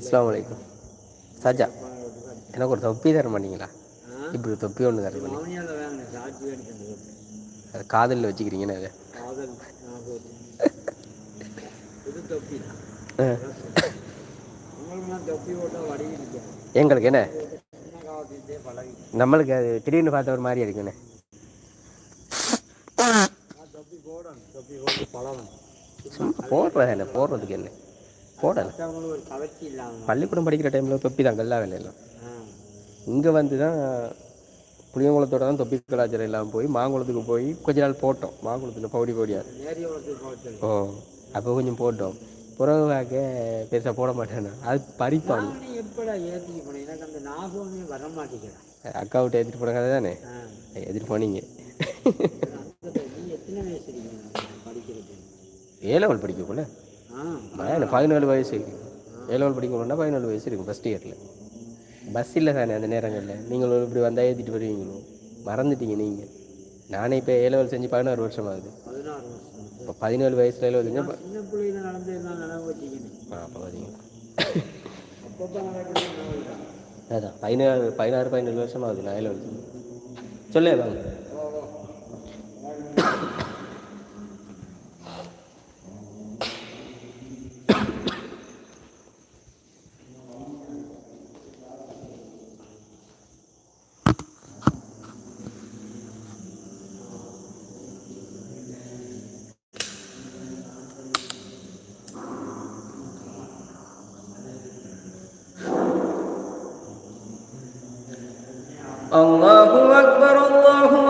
அஸ்லாம் வலைக்கம் சாஜா எனக்கு ஒரு தொப்பி தர மாட்டீங்களா? இப்படி தொப்பி ஒன்று தர அது காதலில் வச்சுக்கிறீங்கன்னு அதை. எங்களுக்கு என்ன? நம்மளுக்கு அது திடீர்னு பார்த்த ஒரு மாதிரி இருக்குண்ணே போடுறது என்ன? போடுறதுக்கு என்ன? போடலை பள்ளிக்கூடம் படிக்கிற டைமில் தொப்பி தான் கல்லா வேலையெல்லாம். இங்கே வந்து தான் புளியங்குளத்தோட தான் தொப்பி கலாச்சாரம் இல்லாமல் போய் மாங்குளத்துக்கு போய் கொஞ்ச நாள் போட்டோம். மாங்குளத்தில் பவுடி பவுடியாக ஓ அப்போ கொஞ்சம் போட்டோம். புறவாக்க பெருசாக போட மாட்டேன் அது பறிப்பாங்க. நான் எப்படா ஏற்றிக்கு போனேன்? எனக்கு அந்த ஞாபகமே வர மாட்டேங்கிறேன் அக்கா விட்டு எடுத்துகிட்டு போன கதை தானே? எடுத்துகிட்டு போனீங்க. ஏ லெவல் படிக்கக்குள்ள எனக்கு பதினேழு வயசு இருக்கு. ஏ லெவல் படிக்கணும்னா பதினேழு வயசு இருக்கும் ஃபஸ்ட் இயரில் பஸ் இல்லை தானே அந்த நேரங்களில். நீங்களும் இப்படி வந்தால் ஏற்றிட்டு வருவீங்களோ? மறந்துட்டீங்க நீங்கள் நானே இப்போ ஏ லெவல் செஞ்சு பதினாறு வருஷம். ஆகுது இப்போ பதினேழு வயசுல ஏழு செஞ்சு ஆ அப்போ பார்த்தீங்க அதான் பதினாறு பதினாறு பதினேழு வருஷம் ஆகுது நான் ஏழு வருஷம் சொல்லே வாங்க. Allahu Ekber, Allahu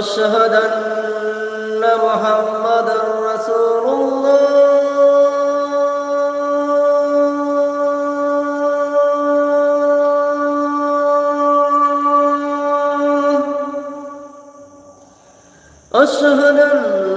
أشهد أن محمدا رسول الله. أشهد أن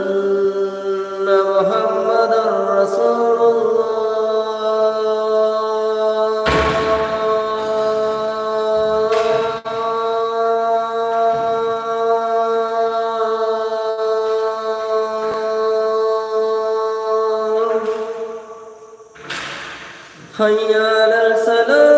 حي على السلام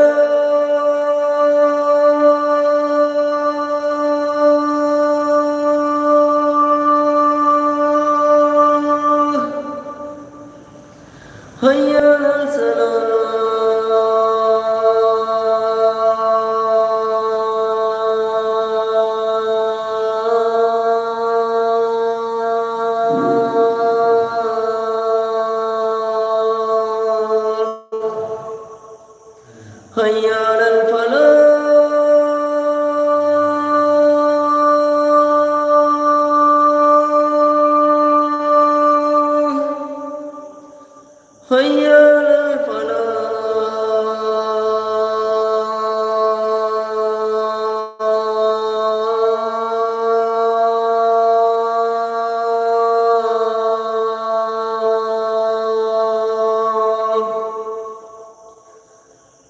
حي على الفلاح حي على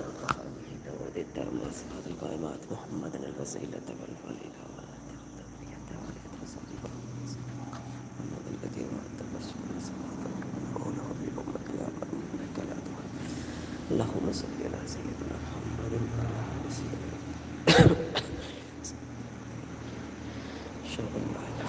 والفخر به وذد المنصبات القائمات محمدا الوسيلة والفضيلة اللهم صل على سيدنا محمد وعلى آل سيدنا شر الله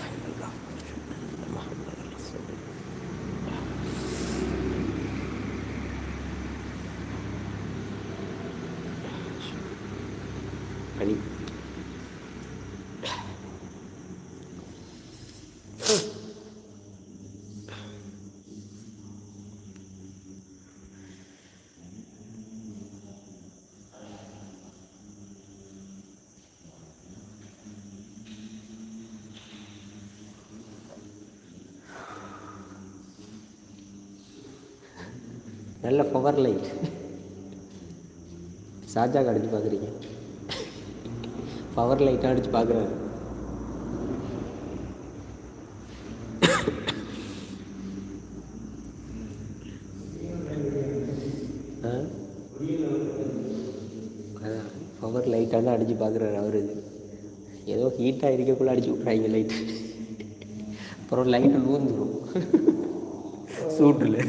நல்ல பவர் லைட் ஷாஜாக் அடித்து பார்க்குறீங்க பவர் லைட்டாக அடித்து பார்க்குறாரு ஆ? அதான் பவர் லைட்டாக தான் அடிச்சு பார்க்குறாரு அவர். இது ஏதோ ஹீட்டாக இருக்கக்குள்ளே அடிச்சு விட்றாங்க லைட் அப்புறம் லைட்டு நூந்துடும் சூட்டில்.